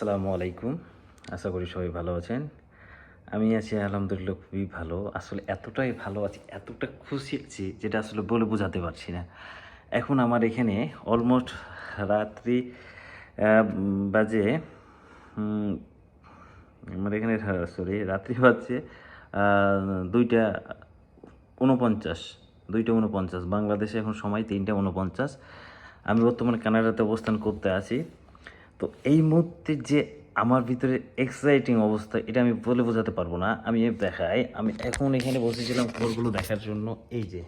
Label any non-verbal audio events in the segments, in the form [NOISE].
আসসালামু আলাইকুম। আশা করি সবাই ভালো আছেন। আমি আছি আলহামদুলিল্লাহ খুবই ভালো। আসলে এতটাই ভালো আছি, এতটা খুশি আছি যেটা আসলে বলে বোঝাতে পারছি না। এখন আমার এখানে অলমোস্ট রাত্রি বাজে আমার এখানে সরি রাত্রি বাজছে দুইটা উনপঞ্চাশ দুইটা উনপঞ্চাশ। বাংলাদেশে এখন সময় তিনটা উনপঞ্চাশ। আমি বর্তমানে কানাডাতে অবস্থান করতে আছি। তো এই মুহূর্তে যে আমার ভিতরে এক্সাইটিং অবস্থা, এটা আমি বলে বোঝাতে পারব না। আমি দেখাই, আমি এখন এখানে বসেছিলাম খবরগুলো দেখার জন্য। এই যে,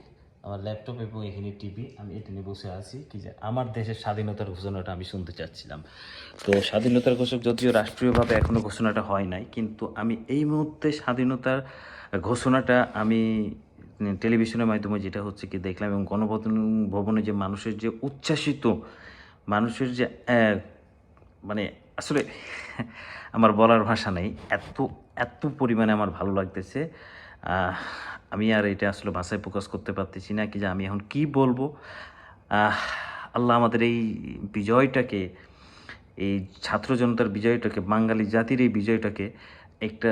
আমার ল্যাপটপ এবং এখানে টিভি আমি এটা নিয়ে বসে আছি। কি যে, আমার দেশের স্বাধীনতার ঘোষণাটা আমি শুনতে চাচ্ছিলাম। তো স্বাধীনতার ঘোষক যদিও রাষ্ট্রীয়ভাবে এখনও ঘোষণাটা হয় নাই, কিন্তু আমি এই মুহূর্তে স্বাধীনতার ঘোষণাটা আমি টেলিভিশনের মাধ্যমে যেটা হচ্ছে কি দেখলাম এবং গণভবন, ভবনে যে মানুষের যে উচ্ছ্বাসিত, মানুষের যে মানে আসলে [LAUGHS] আমার বলার ভাষা নেই। এত এত পরিমাণে আমার ভালো লাগতেছে। আমি আর এটা আসলে ভাষায় প্রকাশ করতে পারতেছি না কি যে আমি এখন কি বলব। আল্লাহ আমাদের এই বিজয়টাকে, এই ছাত্র জনতার বিজয়টাকে, বাঙালি জাতির এই বিজয়টাকে, একটা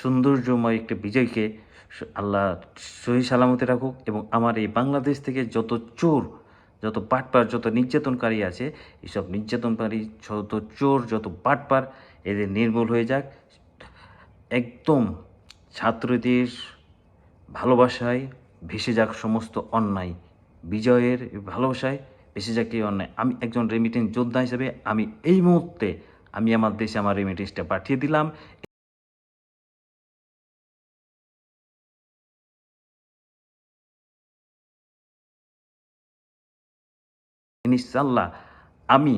সৌন্দর্যময় একটা বিজয়কে আল্লাহ সহি সালামতে রাখুক এবং আমার এই বাংলাদেশ থেকে যত চোর যত বাটপার, যত নির্যাতনকারী আছে, এসব নির্যাতনকারী, যত চোর, যত বাটপার, এদের নির্মূল হয়ে যাক। একদম ছাত্রদের ভালোবাসায় ভেসে যাক সমস্ত অন্যায়। বিজয়ের ভালোবাসায় ভেসে যাক এই অন্যায়। আমি একজন রেমিটেন্স যোদ্ধা হিসেবে আমি এই মুহূর্তে আমি আমার দেশে আমার রেমিটেন্সটা পাঠিয়ে দিলাম। ইনশাল্লাহ আমি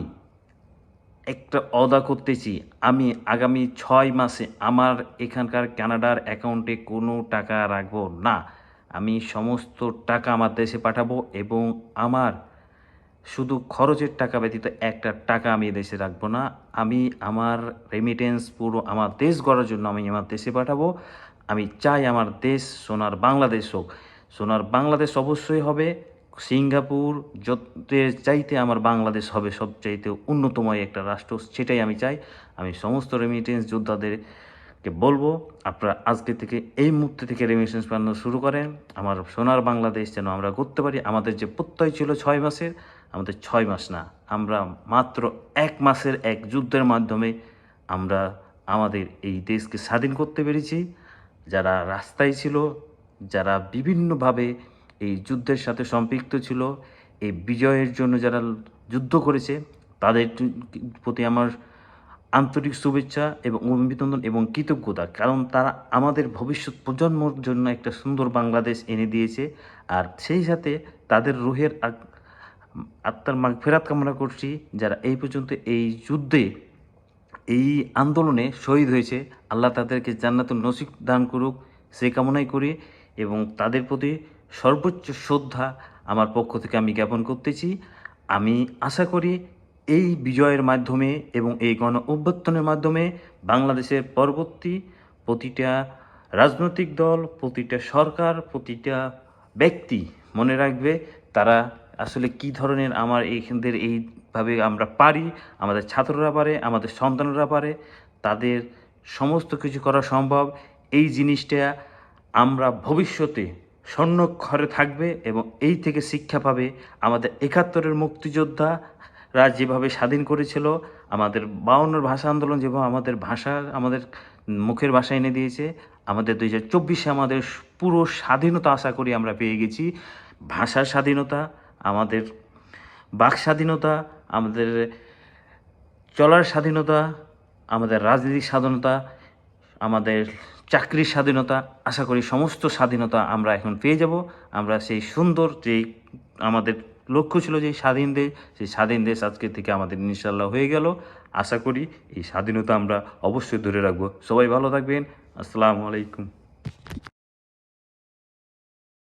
একটা অদা করতেছি। আমি আগামী ছয় মাসে আমার এখানকার কানাডার অ্যাকাউন্টে কোনো টাকা রাখব না। আমি সমস্ত টাকা আমার দেশে পাঠাবো এবং আমার শুধু খরচের টাকা ব্যতীত একটা টাকা আমি দেশে রাখব না। আমি আমার রেমিটেন্স পুরো আমার দেশ গড়ার জন্য আমি আমার দেশে পাঠাবো। আমি চাই আমার দেশ সোনার বাংলাদেশ হোক। সোনার বাংলাদেশ অবশ্যই হবে। সিঙ্গাপুর যত চাইতে আমার বাংলাদেশ হবে সবচাইতে উন্নতময় একটা রাষ্ট্র, সেটাই আমি চাই। আমি সমস্ত রেমিটেন্স যোদ্ধাদেরকে বলব, আপনারা আজকে থেকে এই মুহূর্তে থেকে রেমিটেন্স পাঠানো শুরু করেন। আমার সোনার বাংলাদেশ যেন আমরা করতে পারি। আমাদের যে প্রত্যয় ছিল ছয় মাসের, আমাদের ছয় মাস না, আমরা মাত্র এক মাসের এক যুদ্ধের মাধ্যমে আমরা আমাদের এই দেশকে স্বাধীন করতে পেরেছি। যারা রাস্তায় ছিল, যারা বিভিন্নভাবে এই যুদ্ধের সাথে সম্পৃক্ত ছিল। এই বিজয়ের জন্য যারা যুদ্ধ করেছে, তাদের প্রতি আমার আন্তরিক শুভেচ্ছা এবং অভিনন্দন এবং কৃতজ্ঞতা। কারণ তারা আমাদের ভবিষ্যৎ প্রজন্মর জন্য একটা সুন্দর বাংলাদেশ এনে দিয়েছে। আর সেই সাথে তাদের রুহের আত্মার মাগ, ফেরাত কামনা করছি, যারা এই পর্যন্ত এই যুদ্ধে, এই আন্দোলনে শহীদ হয়েছে। আল্লাহ তাদেরকে জান্নাতুল নসিক দান করুক, সে কামনাই করি এবং তাদের প্রতি সর্বোচ্চ শ্রদ্ধা আমার পক্ষ থেকে আমি জ্ঞাপন করতেছি। আমি আশা করি এই বিজয়ের মাধ্যমে এবং এই গণ অভ্যর্থনের মাধ্যমে বাংলাদেশের পরবর্তী প্রতিটা রাজনৈতিক দল, প্রতিটা সরকার, প্রতিটা ব্যক্তি মনে রাখবে তারা আসলে কি ধরনের আমার এইখানদের এইভাবে আমরা পারি, আমাদের ছাত্ররা পারে, আমাদের সন্তানরা পারে, তাদের সমস্ত কিছু করা সম্ভব। এই জিনিসটা আমরা ভবিষ্যতে স্বর্ণক্ষরে থাকবে এবং এই থেকে শিক্ষা পাবে আমাদের একাত্তরের মুক্তিযোদ্ধারা যেভাবে স্বাধীন করেছিল, আমাদের বাউন্নর ভাষা আন্দোলন যেভাবে আমাদের ভাষা, আমাদের মুখের ভাষা এনে দিয়েছে, আমাদের দুই হাজার চব্বিশে আমাদের পুরো স্বাধীনতা আশা করি আমরা পেয়ে গেছি। ভাষার স্বাধীনতা, আমাদের বাক স্বাধীনতা, আমাদের চলার স্বাধীনতা, আমাদের রাজনৈতিক স্বাধীনতা, আমাদের চাকরির স্বাধীনতা, আশা করি সমস্ত স্বাধীনতা আমরা এখন পেয়ে যাব। আমরা সেই সুন্দর যে আমাদের লক্ষ্য ছিল যে স্বাধীন দেশ, সেই স্বাধীন দেশ আজকে থেকে আমাদের ইনশাল্লাহ হয়ে গেল। আশা করি এই স্বাধীনতা আমরা অবশ্যই ধরে রাখব। সবাই ভালো থাকবেন। আসসালামু আলাইকুম।